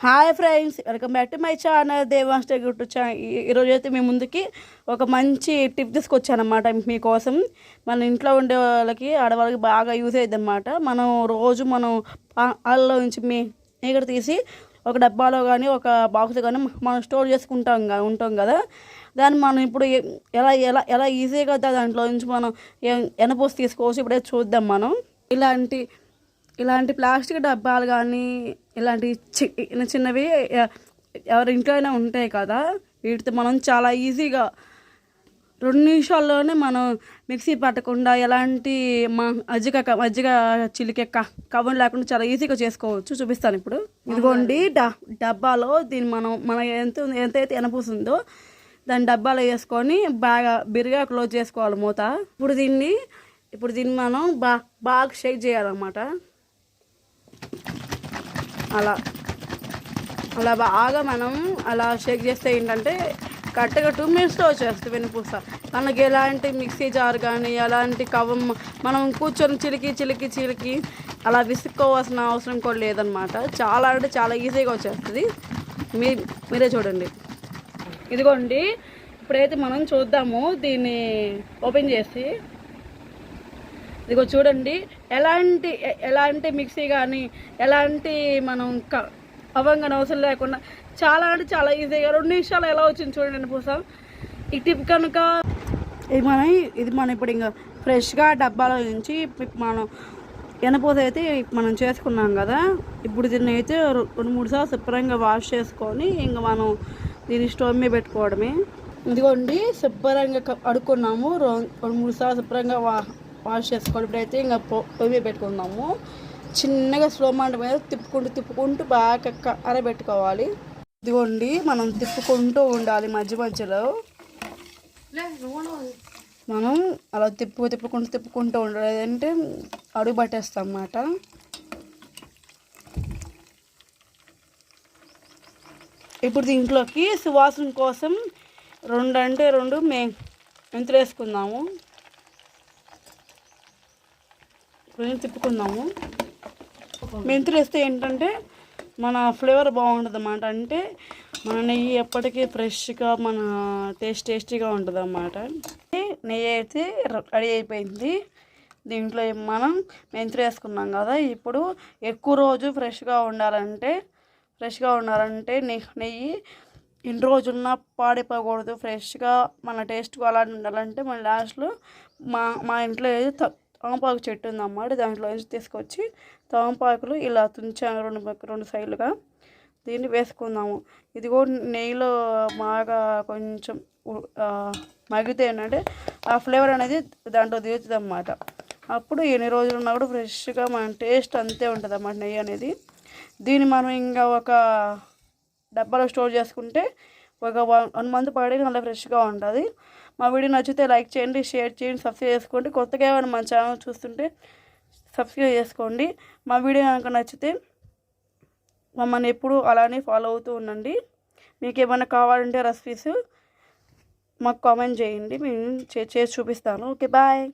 Hi friends welcome back to my channel Devansha గుట్టు ఛా ఈరోజు అయితే మీ ముందుకి ఒక మంచి టిప్ తీసుకొచ్చానమాట మీకోసం మన ఇంట్లో ఉండే వాళ్ళకి ఆడవాళ్ళకి బాగా యూజ్ అయ్యింది అనమాట మనం రోజు మనం వాళ్ళలో నుంచి మీ ఇక్కడ తీసి ఒక డబ్బాలో కానీ ఒక బాక్స్ కానీ మనం స్టోర్ చేసుకుంటాం ఉంటాం కదా. దాన్ని మనం ఇప్పుడు ఎలా ఎలా ఎలా ఈజీగా దాంట్లో నుంచి మనం ఎనపోసి తీసుకోవచ్చు. ఇప్పుడే చూద్దాం మనం. ఇలాంటి ఇలాంటి ప్లాస్టిక్ డబ్బాలు కానీ ఇలాంటి చిన్న చిన్నవి ఎవరి ఇంట్లో అయినా ఉంటాయి కదా వీటితో మనం చాలా ఈజీగా రెండు నిమిషాల్లోనే మనం మిక్సీ పట్టకుండా ఎలాంటి మా మజ్జిగ మజ్జిగ చిలికే క కవర్ లేకుండా చాలా ఈజీగా చేసుకోవచ్చు. చూపిస్తాను ఇప్పుడు. ఇదిగోండి డ డబ్బాలో దీన్ని మనం మన ఎంత ఎంతైతే ఎనపూసిందో దాని డబ్బాలో వేసుకొని బాగా బిరిగా క్లోజ్ చేసుకోవాలి మూత. ఇప్పుడు దీన్ని ఇప్పుడు దీన్ని మనం బా బాగా షేక్ చేయాలన్నమాట. అలా. అలా బాగా మనం అలా షేక్ చేస్తే ఏంటంటే కరెక్ట్గా టూ మినిట్స్లో వచ్చేస్తుంది వెనుపూస మనకి ఎలాంటి మిక్సీ జార్ కానీ ఎలాంటి కవం మనం కూర్చొని చిలికి చిలికి చిలికి అలా విసుక్కోవాల్సిన అవసరం కూడా లేదనమాట చాలా అంటే చాలా ఈజీగా వచ్చేస్తుంది. మీ మీరే చూడండి. ఇదిగోండి ఇప్పుడైతే మనం చూద్దాము దీన్ని ఓపెన్ చేసి. ఇదిగో చూడండి ఎలాంటి ఎలాంటి మిక్సీ కానీ ఎలాంటి మనం క అవంగా అవసరం లేకుండా చాలా అంటే చాలా ఈజీగా రెండు నిమిషాలు ఎలా వచ్చింది చూడండి పూసం. ఈ టిప్ కనుక ఇది మనం ఇది మనం ఇప్పుడు ఇంకా ఫ్రెష్గా డబ్బాలో నుంచి మనం ఎనపోత అయితే మనం చేసుకున్నాం కదా ఇప్పుడు దీన్ని అయితే రెండు మూడు సార్లు శుభ్రంగా వాష్ చేసుకొని ఇంకా మనం దీన్ని స్టవ్ మీద పెట్టుకోవడమే. ఇదిగోండి శుభ్రంగా అడుక్కున్నాము. రో- రెండు మూడు సార్లు శుభ్రంగా వా వాష్ చేసుకోవాలి ఇప్పుడైతే ఇంకా పొయ్యి మీద పెట్టుకుందాము. చిన్నగా స్లో మంట మీద తిప్పుకుంటూ తిప్పుకుంటూ బాగా క- అరబెట్టుకోవాలి. ఇదిగోండి మనం తిప్పుకుంటూ ఉండాలి మధ్య మధ్యలో. మనం అలా తిప్పు తిప్పుకుంటూ తిప్పుకుంటూ ఉండాలి. లేదంటే అడుగు పట్టేస్తాం అన్నమాట. ఇప్పుడు దీంట్లోకి సువాసన కోసం రెండు అంటే రెండు మే మెంతులు వేసుకుందాము కొంచెం తిప్పుకుందాము. మెంతులు వేస్తే ఏంటంటే మన ఫ్లేవర్ బాగుంటుంది అన్నమాట అంటే మన నెయ్యి ఎప్పటికీ ఫ్రెష్గా మన టేస్ట్ టేస్టీగా ఉంటుంది అన్నమాట నెయ్యి అయితే రెడీ అయిపోయింది. దీంట్లో మనం మెంతులు వేసుకున్నాం కదా. ఇప్పుడు ఎక్కువ రోజు ఫ్రెష్గా ఉండాలంటే ఫ్రెష్గా ఉండాలంటే నెయ్యి నెయ్యి ఎన్ని పాడైపోకూడదు. ఫ్రెష్గా మన టేస్ట్ అలా ఉండాలంటే మన లాస్ట్లో మా మా ఇంట్లో ఏది త- చెట్టు ఉందన్నమాట. దాంట్లో నుంచి తీసుకొచ్చి తామపాకులు ఇలా తుంచాను రెండు రెండు సైడ్లుగా. దీన్ని వేసుకుందాము. ఇది కూడా నెయ్యిలో బాగా కొంచెం మగితే ఆ, ఏంటంటే ఆ ఫ్లేవర్ అనేది దాంట్లో దిగుతుంది అన్నమాట అప్పుడు ఎన్ని రోజులు ఉన్నా కూడా ఫ్రెష్గా మన టేస్ట్ అంతే ఉంటుంది అన్నమాట నెయ్యి అనేది. దీన్ని మనం ఇంకా ఒక డబ్బాలో స్టోర్ చేసుకుంటే ఒక వన్ వన్ మంత్ పడి నల్ల ఫ్రెష్గా ఉంటుంది. మా వీడియో నచ్చితే లైక్ చేయండి షేర్ చేయండి సబ్స్క్రైబ్ చేసుకోండి. కొత్తగా ఏమైనా మన ఛానల్ చూస్తుంటే సబ్స్క్రైబ్ చేసుకోండి. మా వీడియో కనుక నచ్చితే మమ్మల్ని ఎప్పుడు అలానే ఫాలో అవుతూ ఉండండి. మీకు ఏమైనా కావాలంటే రెసిపీస్ మాకు కామెంట్ చేయండి. మేము చే- చేసి చూపిస్తాను. Okay bye